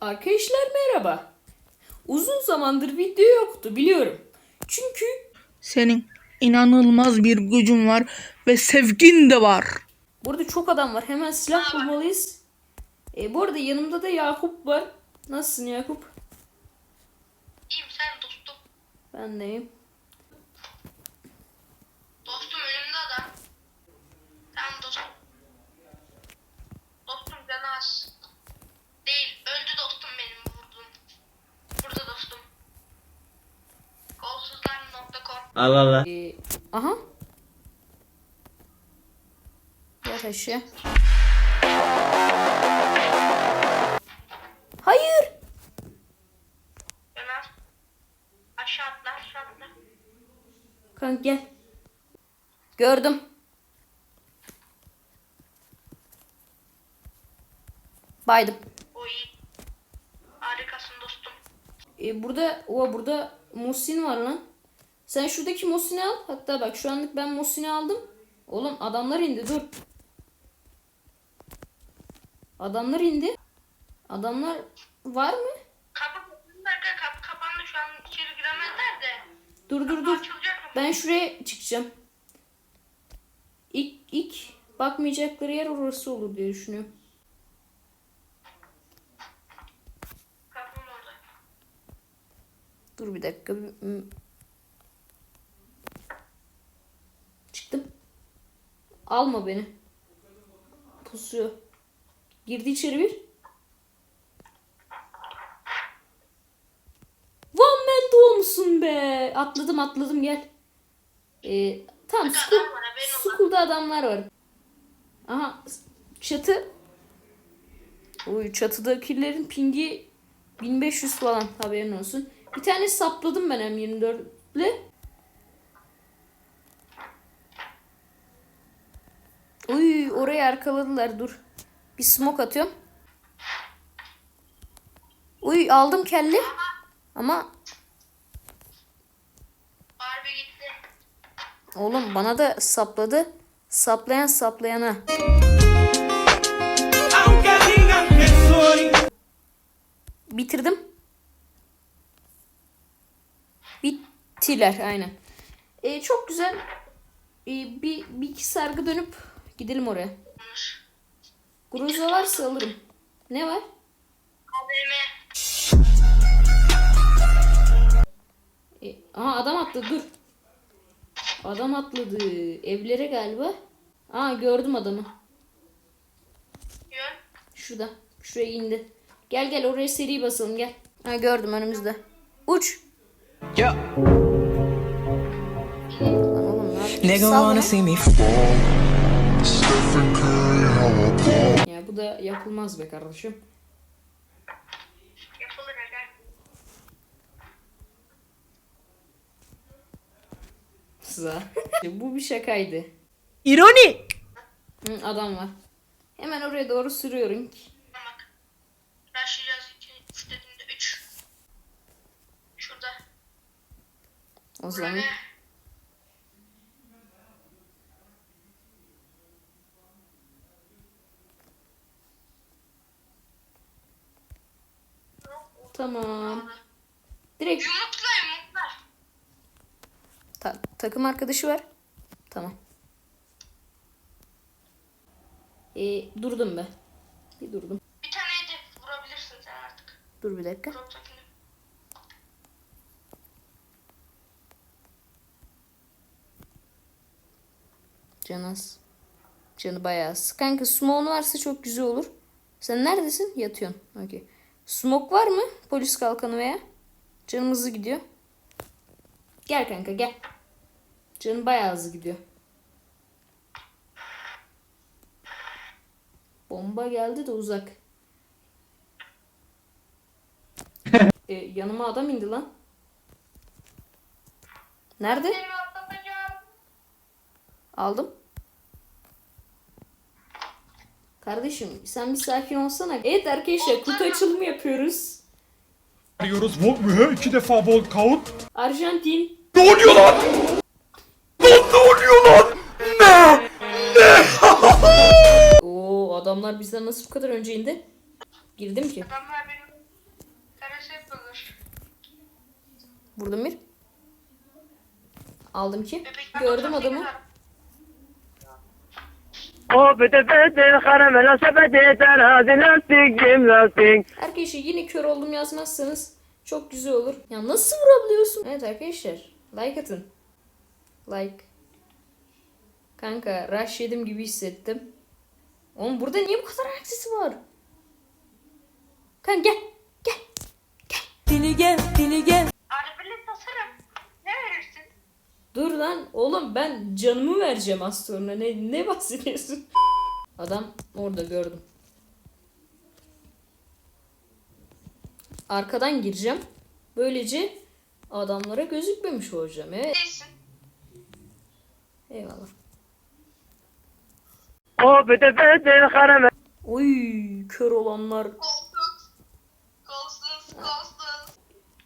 Arkadaşlar merhaba. Uzun zamandır video yoktu biliyorum. Çünkü Senin inanılmaz bir gücün var ve sevgin de var. burada çok adam var. Hemen silah bulmalıyız. E, bu arada yanımda da Yakup var. Nasılsın Yakup? İyiyim sen dostum. Ben deyim. Dostum önümde adam. Tamam dostum. Dostum canı az. Değil. Öldü dostum benim vurduğum. Burada dostum. Golsuzlar.com Allah Allah. E, aha. Yat aşağı. Hayır. Ömer. Aşağı atla aşağı atla. Kanka gel. Gördüm. Baydım. O iyi. Harikasın dostum. E, burada o burada Muhsin var lan. Sen şuradaki Muhsin'i al. Hatta bak şu anlık ben Muhsin'i aldım. Oğlum adamlar indi dur. Adamlar indi. Adamlar var mı? Kapı kapandı şu an içeri giremezler de. Dur dur dur. Ben şuraya çıkacağım. İlk ilk bakmayacakları yer orası olur diye düşünüyorum. Dur bir dakika. bir- hmm. Çıktım. Alma beni. Pusuyor. Girdi içeri bir. One man doğmuşsun be. Atladım atladım gel. Ee, Burada school, school'da adamlar var. Aha çatı. Oy çatıdakilerin pingi 1500 falan haberin olsun. Bir tane sapladım ben M24'le. Uy orayı arkaladılar dur. Bir smoke atıyorum. Uy aldım kelli. Ama Harbi gitti. oğlum bana da sapladı. Saplayan saplayana. Aunque digan que soy Bitirdim. Bittiler aynen. Ee, çok güzel. Ee, bir, bir iki sargı dönüp gidelim oraya. Gruza varsa alırım. Ne var? AVM. Ee, aha adam atladı dur. Adam atladı. Evlere galiba. Aa gördüm adamı. Yön. Şurada. Şuraya indi. Gel gel oraya seri basalım gel. Ha gördüm önümüzde. Uç. Yapıyorsun? nigga wanna see me Ya bu da yapılmaz be kardeşim. Yapılır aga. Bu bir şakaydı. İroni. Hı, adam var. Hemen oraya doğru sürüyorum. Bak. Başlayacağız. 2, 3 dediğimde 3. Şurada. O zaman Buraya. Tamam. Direkt Yumrukla yumrukla. ta- takım arkadaşı var. Tamam. Ee, durdum be. Bir durdum. Bir tane hedef vurabilirsin sen artık. Dur bir dakika. Drop'takini. Canı az. Canı bayağı az. Kanka smoke'un varsa çok güzel olur. Sen neredesin? Yatıyorsun. Okey. Smoke var mı? Polis kalkanı veya? Canım hızlı gidiyor. Gel kanka gel. Canım bayağı hızlı gidiyor. Bomba geldi de uzak. e, yanıma adam indi lan. Nerede? Aldım. Kardeşim sen bir sakin olsana. Evet arkadaşlar kutu açılımı yapıyoruz. Arıyoruz. Vol mühe iki defa vol kaut. Arjantin. Ne oluyor lan? Lan ne oluyor lan? Ne? Ne? Oo adamlar bizden nasıl bu kadar önce indi? Girdim ki. Adamlar benim karasep olur. Vurdum bir. Aldım ki. Gördüm adamı. O terazi lastik cim lastik. Arkadaşlar yine kör oldum yazmazsanız çok güzel olur. Ya nasıl vurabiliyorsun? Evet arkadaşlar like atın. Like. Kanka rush yedim gibi hissettim. Oğlum burada niye bu kadar ayak sesi var? Kanka gel. Gel. Arabayla tasarım. Dur lan oğlum ben canımı vereceğim az sonra. Ne, ne bahsediyorsun? Adam orada gördüm. Arkadan gireceğim. Böylece adamlara gözükmemiş olacağım. Evet. Eyvallah. O bete bete karamela Oy kör olanlar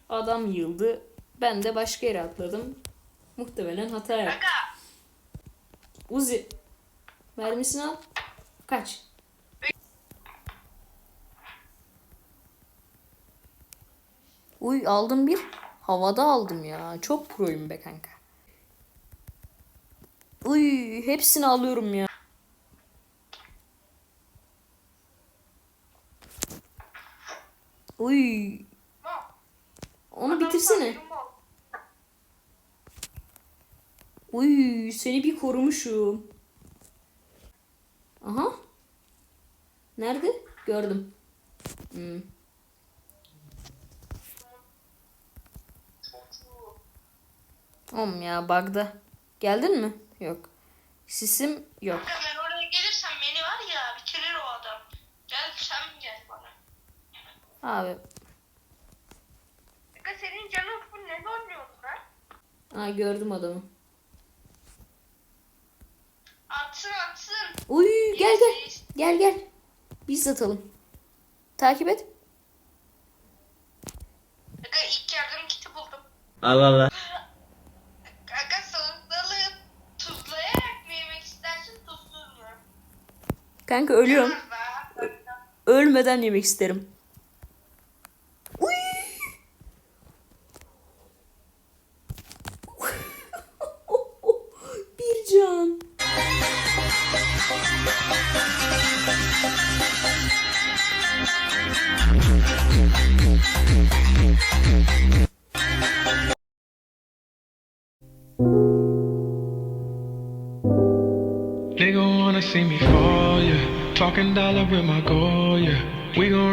adam yıldı. Ben de başka yere atladım. Muhtemelen hata yaptım. Aga. Uzi. Mermisini al. Kaç. Uy aldım bir. Havada aldım ya. Çok proyum be kanka. Uy hepsini alıyorum ya. Uy onu bitirsene. Uy seni bir korumuşum. Aha. Nerede? Gördüm. Hmm. Oğlum ya bug'da. Geldin mi? Yok. Sisim yok. Aga ben oraya gelirsem beni var ya bitirir o adam. Gel sen gel bana. Abi. Aga senin canın full ne oynuyorsun lan? Aa gördüm adamı. Atsın atsın. Uy gel gel. Gel gel. Biz atalım. Takip et. Aga ilk yardım kiti buldum. Allah Allah. Aga salatalığı tuzlayarak mı yemek istersin tuzsuz mu? Kanka ölüyorum. Ölmeden yemek isterim. Uy! Bir can. They wanna see me fall, yeah. Talking dollar with my goal, yeah. We gon'